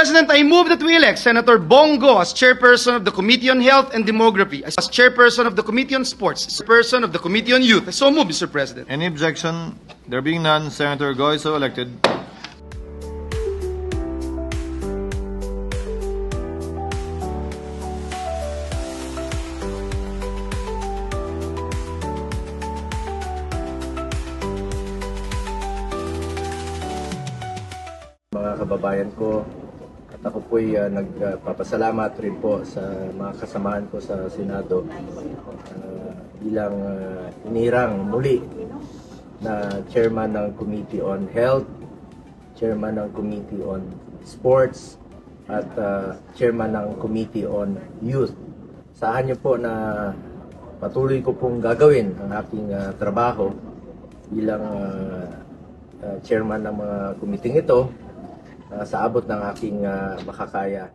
President, I move that we elect Senator Bongo as chairperson of the Committee on Health and Demography, as chairperson of the Committee on Sports, as person of the Committee on Youth. I so move, Mr. President. Any objection? There being none, Senator Goy so elected. mga kababayan ko at ako po'y uh, nagpapasalamat rin po sa mga kasamahan ko sa Senado uh, bilang uh, inirang muli na chairman ng Committee on Health, chairman ng Committee on Sports, at uh, chairman ng Committee on Youth. Saan niyo po na patuloy ko pong gagawin ang aking uh, trabaho bilang uh, uh, chairman ng mga committee ito uh, sa abot ng aking uh, makakaya.